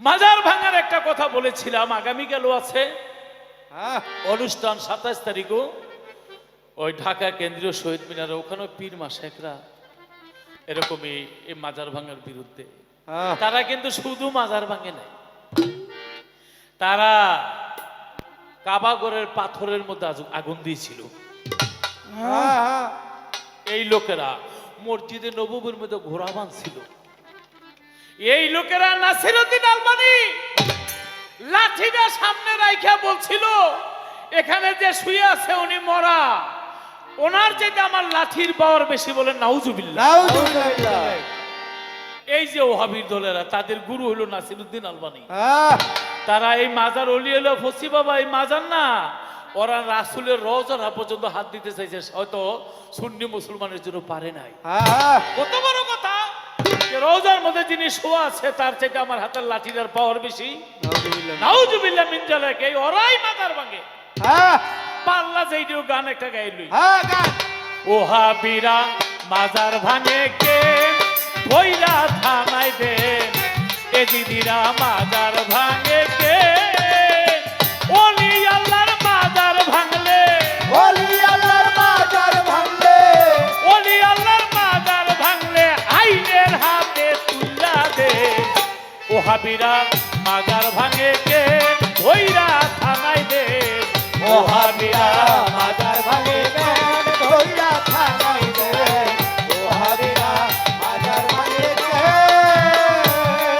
মাজার ভাঙার একটা কথা বলেছিলাম আগামীকালও আছে। হ্যাঁ। অনুষ্ঠান সাতাশ তারিখও। ওই ঢাকা কেন্দ্রীয় শহীদ মিনারে ওখানে পীর মাসেকরা এরকমই এই মাজার ভাঙার বিরুদ্ধে। হ্যাঁ। তারা কিন্তু শুধু মাজার ভাঙে নাই। তারা কাবাগরের পাথরের মধ্যে আগুন দিয়েছিল। হ্যাঁ এই লোকেরা মসজিদে নবুবের মধ্যে ঘোরা বাঁধছিল। এই লোকেরা নাসিরুদ্দিন আলমানি লাঠিটা সামনে রাইখা বলছিল এখানে যে শুয়ে আছে উনি মরা। ওনার যেটা আমার লাঠির পাওয়ার বেশি বলে নাউজুবিল্লাহ। এই যে ওহাবির দলেরা তাদের গুরু হলো নাসিরুদ্দিন আলবানি। তারা এই মাজার অলি হলো ফসি বাবা এই মাজার না। ওরা রাসুলের রওজারা পর্যন্ত হাত দিতে চাইছে হয়তো সুন্নি মুসলমানের জন্য পারে নাই। কত বড় কথা। যে রওজার মধ্যে যিনি শোয়া আছে তার চাইতে আমার হাতের লাঠিটার পাওয়ার বেশি। নাউজুবিল্লাহ। মিন জালাকে এই ওরাই মাজার ভাঙে। হ্যাঁ। পাল্লা যেইটিও গান একটা গাইলুই হ্যাঁ গান। ওহাবিরা মাজার ভাঙে কে? ভৈরা থানায় দেন এ দিদিরা মাজার ভাঙে কে? ওলি আল্লাহর ওহাবিরা মাজার ভাঙে কে? ভৈরা থানায় দেন ওহাবিরা মাজার ভাঙে গান ধইরা থানাই দে। ও হাবিরা মাজার ভাঙে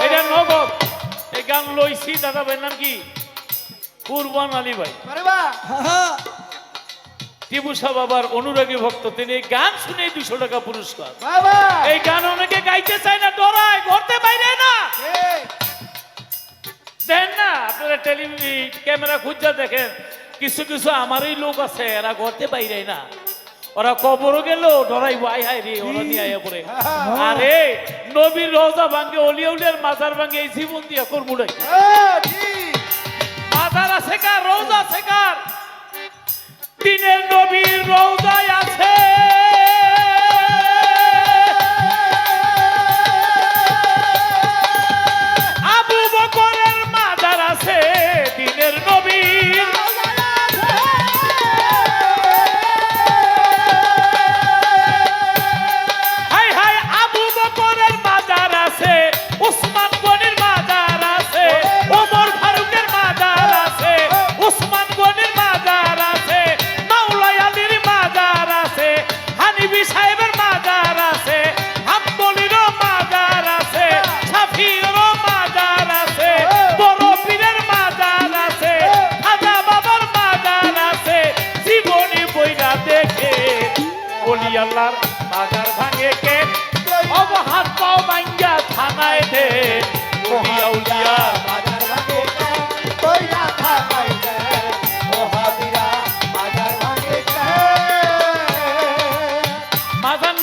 এটা নগদ এই গান লইছি দাদা ভাই নাম কি? কুরবান আলী ভাই। টিপু বাবার অনুরাগী ভক্ত তিনি এই গান শুনে দুশো টাকা পুরস্কার। বাবা এই গান অনেকে গাইতে চায় না ডরায় ঘরতে বাইরে না। দেন না আপনারা টেলিভি ক্যামেরা খুঁজা দেখেন। কিছু কিছু আমারই লোক আছে এরা ঘরতে বাইরে না। ওরা কবরও গেল ডরাইব আই হাই রে ওরা নিয়ে আয়া পরে আরে নবীর রোজা ভাঙ্গে অলিয়া উলিয়ার মাজার ভাঙ্গে এই জীবন দিয়া করব নাকি? হ্যাঁ মাজার আছে কার রোজা আছে কার? দিনের নবীর রোজায় আছে।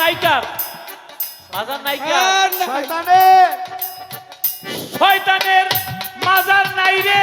নাইকার মাজার নাইকার শয়তানে শয়তানের মাজার নাই রে।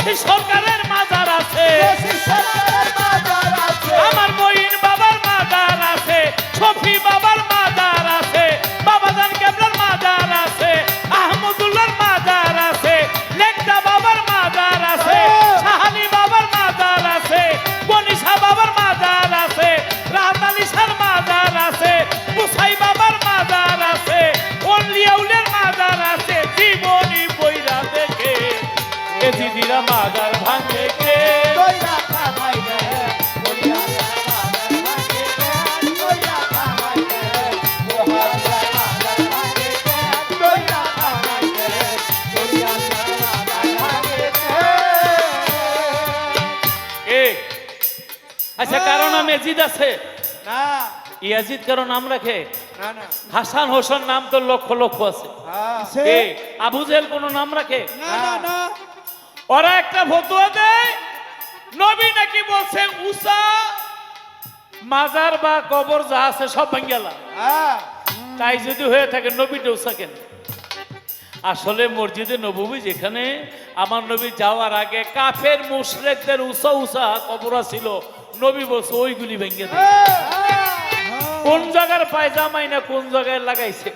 রশি সরকারের মাজার আছে। আমার বইন বাবার মাজার আছে শফি বাবার এজিদ আছে? না। ইয়াজিদ কারও নাম রাখে? না না। হাসান হোসেন নাম তো লক্ষ লক্ষ আছে। হ্যাঁ। আবু জেহেল কোনো নাম রাখে? না না না। ওরা একটা ফতুয়া দেয় নবী নাকি বলছে উষা মাজার বা কবর যা আছে সব ভাঙ্গেলা হ্যাঁ। তাই যদি হয়ে থাকে নবীটা উষা কেন? আসলে মসজিদে নবী যেখানে আমার নবী যাওয়ার আগে কাফের মুশরেকদের উষা উষা কবর ছিল নবী বলছে ওইগুলি ভেঙে দেয় কোন জায়গার পায়জামাই না কোন জায়গায় লাগাইছে?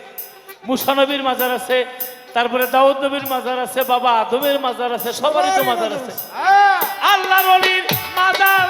মুসানবীর মাজার আছে তারপরে দাউদ নবীর মাজার আছে বাবা আদমের মাজার আছে সবারই তো মাজার আছে। হ্যাঁ। আল্লাহ নবীর মাজার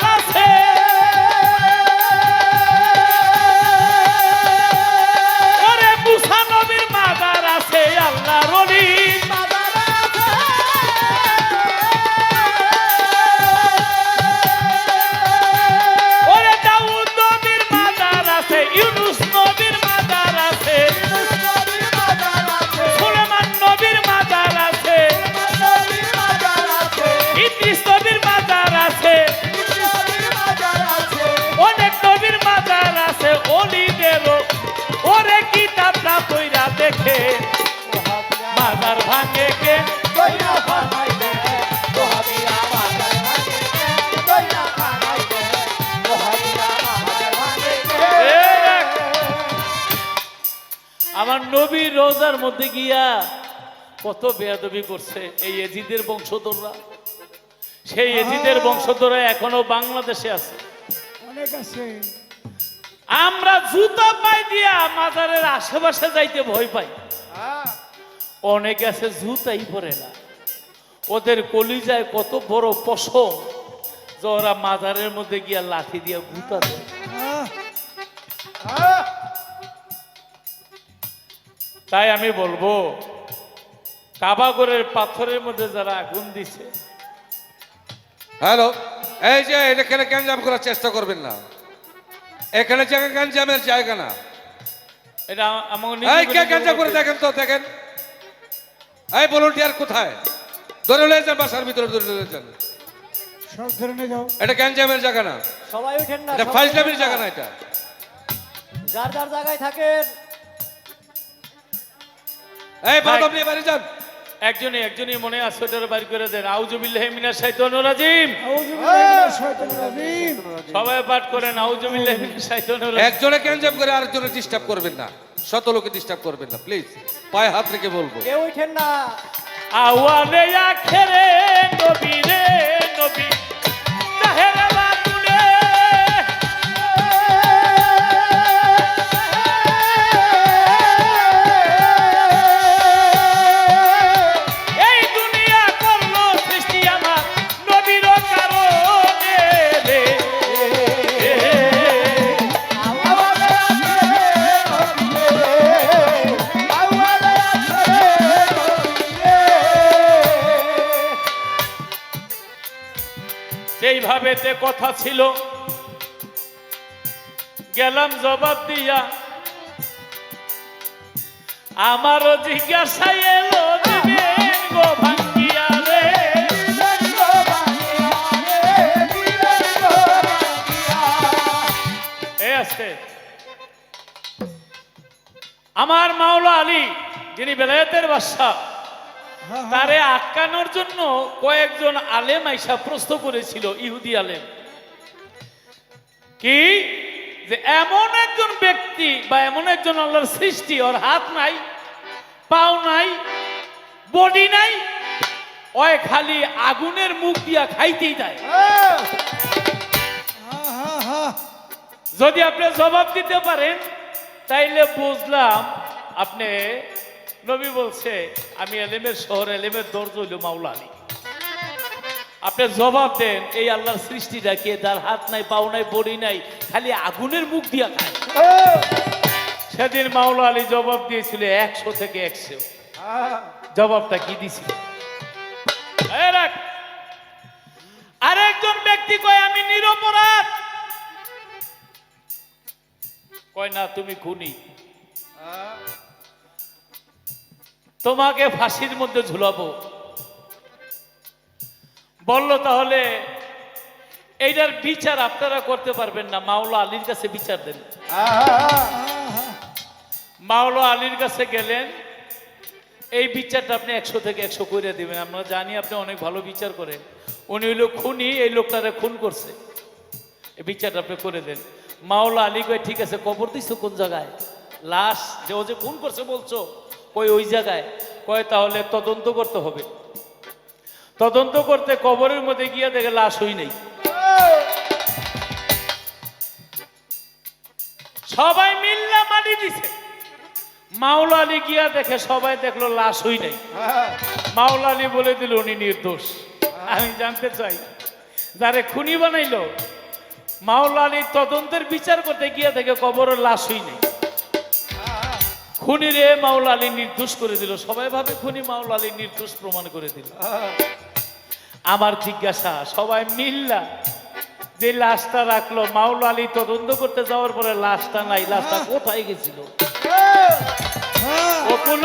দেখে। মাজার ভাঙে কে। আমার নবীর রোজার মধ্যে গিয়া কত বেয়াদবি করছে। এই এজিদের বংশধররা। সেই এজিদের বংশধররা এখনও বাংলাদেশে আছে। অনেক আছে। আমরা জুতা পাই দিয়া মাজারের আশেপাশে যাইতে ভয় পাই। হ্যাঁ। অনেক আছে জুতাই পরে না। ওদের কলিজায় কত বড় পশম যে ওরা মাজারের মধ্যে গিয়া লাঠি দিয়া গুতা দেয়। হ্যাঁ। তাই আমি বলব কাবাগরের পাথরের মধ্যে যারা আগুন দিছে। হ্যালো এই যে এখানে গ্যাঞ্জাম করার চেষ্টা করবেন না? এখানে জায়গা গ্যাঞ্জামের জায়গা না। এটা এই কে গ্যাঞ্জাম করে দেখেন তো দেখেন। এই ভলেন্টিয়ার কোথায়? ধরে লয়ে যান বাসার ভিতরে ধরে লয়ে যান। সব ধরে নিয়ে যাও। এটা গ্যাঞ্জামের জায়গা না। সবাই উঠেন না এটা ফাইজলামির জায়গা না এটা। যার যার জায়গায় থাকেন। এই বাড়ি যান। একজনই একজনই মনে আছে ওটার বাড়ি করে দেন। আউজুবিল্লাহ মিনাশ শাইতানির রাজিম। সবাই পাঠ করেন আউজুবিল্লাহ মিনাশ শাইতানির রাজিম। একজনে কেন জব করে আরেকজনে ডিস্টার্ব করবেন না। শত লোকে ডিস্টার্ব করবেন না প্লিজ পায়ে হাত রেখে বলব। কেউ ওঠেন না। আওয়ানে আখেরে নবী রে নবী। তে কথা ছিল। গেলাম জবাব দিয়া। আমারও জিজ্ঞাসা এলো আমার মাওলা আলী, যিনি বেলায়েতের বাদশাহ তারে আটকানোর জন্য কয়েকজন আলেম আইসা প্রশ্ন করেছিল ইহুদি আলেম। কি? যে এমন একজন ব্যক্তি বা এমন একজন আল্লাহর সৃষ্টি ওর হাত নাই পাও নাই বডি নাই ওই খালি আগুনের মুখ দিয়া খাইতেই দেয়। যদি আপনি জবাব দিতে পারেন তাইলে বুঝলাম আপনি নবী বলছে, আমি এলেমের শহর এলেমের দর্জ হইল মাওলা আলী আপনি জবাব দেন, এই আল্লাহর সৃষ্টিটা কে? তার হাত নাই, পাও নাই, বড়ি নাই, খালি আগুনের মুখ দিয়া খায়। সেদিন মাওলা আলী জবাব দিয়েছিল, একশো থেকে একশো। জবাবটা কি দিছিল? রাখ। ব্যক্তি কয়, আমি নিরপরাধ। কয়, না, তুমি খুনি। তোমাকে ফাঁসির মধ্যে ঝুলাবো। বলল তাহলে, এইটার বিচার আপনারা করতে পারবেন না। মাওলা আলীর কাছে বিচার দেন। মাওলা আলীর কাছে গেলেন। এই বিচারটা আপনি একশো থেকে একশো করে দিবেন। আমরা জানি আপনি অনেক ভালো বিচার করেন। উনি হইল খুনি, এই লোকটারে খুন করছে। এই বিচারটা আপনি করে দেন। মাওলা আলী কয়, ঠিক আছে, কবর দিছো কোন জায়গায়? লাশ, যে ও যে খুন করছে বলছো কই ওই জায়গায়? কয়, তাহলে তদন্ত করতে হবে। তদন্ত করতে কবরের মধ্যে গিয়ে দেখে লাশ হই নেই। সবাই মিল্লা মাটি দিছে। মাওলা আলী গিয়া দেখে সবাই দেখল লাশ হই নাই। মাওলা আলী বলে দিল, উনি নির্দোষ। আমি জানতে চাই, যারে খুনি বানাইলো, মাওলা আলী তদন্তের বিচার করতে গিয়া দেখে কবরের লাশ হই নাই। খুনিরে মাওলা আলী নির্দোষ করে দিল। সবাই ভাবে খুনি মাওলা আলী নির্দোষ প্রমাণ করে দিল। আমার জিজ্ঞাসা সবাই মিল্লা যে লাশটা রাখল মাওলা আলী তদন্ত করতে যাওয়ার পরে লাশটা নাই লাশটা কোথায় গেছিল? ওকুল